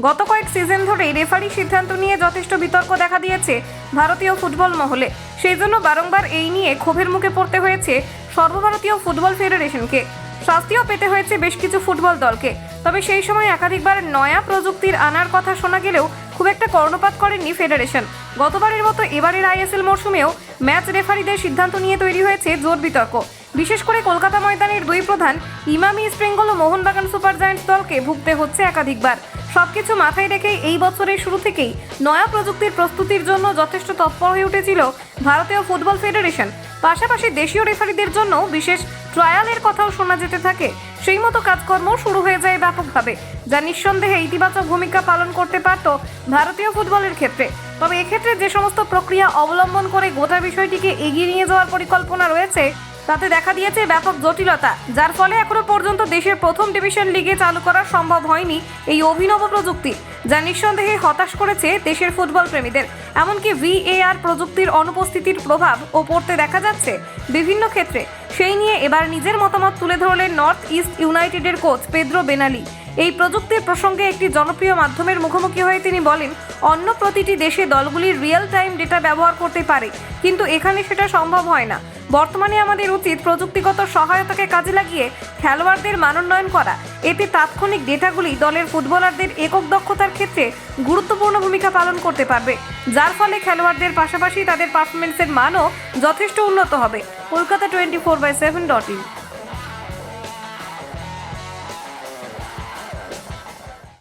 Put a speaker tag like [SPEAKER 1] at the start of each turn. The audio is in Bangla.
[SPEAKER 1] গত কয়েক সিজন ধরে রেফারি সিদ্ধান্ত নিয়ে যথেষ্ট বিতর্ক দেখা দিয়েছে ভারতীয় ফুটবল মহলে। সেই জন্য বারংবার এই নিয়ে ক্ষোভের মুখে পড়তে হয়েছে সর্বভারতীয় ফুটবল ফেডারেশনকে। শাস্তিও পেতে হয়েছে বেশ কিছু ফুটবল দলকে। তবে সেই সময় একাধিকবার নয়া প্রযুক্তির আনার কথা শোনা গেলেও খুব একটা কর্ণপাত করেননি ফেডারেশন। গতবারের মতো এবারের আইএসএল মরশুমেও ম্যাচ রেফারিদের সিদ্ধান্ত নিয়ে তৈরি হয়েছে জোর বিতর্ক। বিশেষ করে কলকাতা ময়দানের দুই প্রধান, ইমামি বেঙ্গল ও মোহনবাগান সুপার জায়ান্টস দলকে ভুগতে হচ্ছে একাধিকবার। সবকিছু মাথায় রেখে এই বছরের শুরু থেকেই নয়া প্রযুক্তির প্রস্তুতির জন্য যথেষ্ট তৎপর হয়ে উঠেছিল ভারতীয় ফুটবল ফেডারেশন। পাশাপাশি দেশীয় রেফারিদের জন্য বিশেষ ট্রায়ালের কথাও শোনা যেতে থাকে। সেই মতো কাজকর্ম শুরু হয়ে যায় ব্যাপকভাবে, যা নিঃসন্দেহে ইতিবাচক ভূমিকা পালন করতে পারত ভারতীয় ফুটবলের ক্ষেত্রে। তবে এক্ষেত্রে যে সমস্ত প্রক্রিয়া অবলম্বন করে গোটা বিষয়টিকে এগিয়ে নিয়ে যাওয়ার পরিকল্পনা রয়েছে তাতে দেখা দিয়েছে ব্যাপক জটিলতা, যার ফলে এখনও পর্যন্ত দেশের প্রথম ডিভিশন লিগে চালু করা সম্ভব হয়নি এই অভিনব প্রযুক্তি, যা নিঃসন্দেহে হতাশ করেছে দেশের ফুটবল প্রেমীদের। এমনকি ভিএআর প্রযুক্তির অনুপস্থিতির প্রভাব ও পড়তে দেখা যাচ্ছে বিভিন্ন ক্ষেত্রে। সেই নিয়ে এবার নিজের মতামত তুলে ধরলেন নর্থ ইস্ট ইউনাইটেডের কোচ পেদ্রো বেনালি। এই প্রযুক্তির প্রসঙ্গে একটি জনপ্রিয় মাধ্যমের মুখোমুখি হয়ে তিনি বলেন, অন্য প্রতিটি দেশে দলগুলির রিয়েল টাইম ডেটা ব্যবহার করতে পারে, কিন্তু এখানে সেটা সম্ভব হয় না। বর্তমানে আমাদের উচিত প্রযুক্তিগত সহায়তাকে কাজে লাগিয়ে খেলোয়াড়দের মানোন্নয়ন করা। এতে তাৎক্ষণিক ডেটাগুলি দলের ফুটবলারদের একক দক্ষতার ক্ষেত্রে গুরুত্বপূর্ণ ভূমিকা পালন করতে পারবে, যার ফলে খেলোয়াড়দের পাশাপাশি তাদের পারফরমেন্সের মানও যথেষ্ট উন্নত হবে। Kolkata twenty four by seven dot in.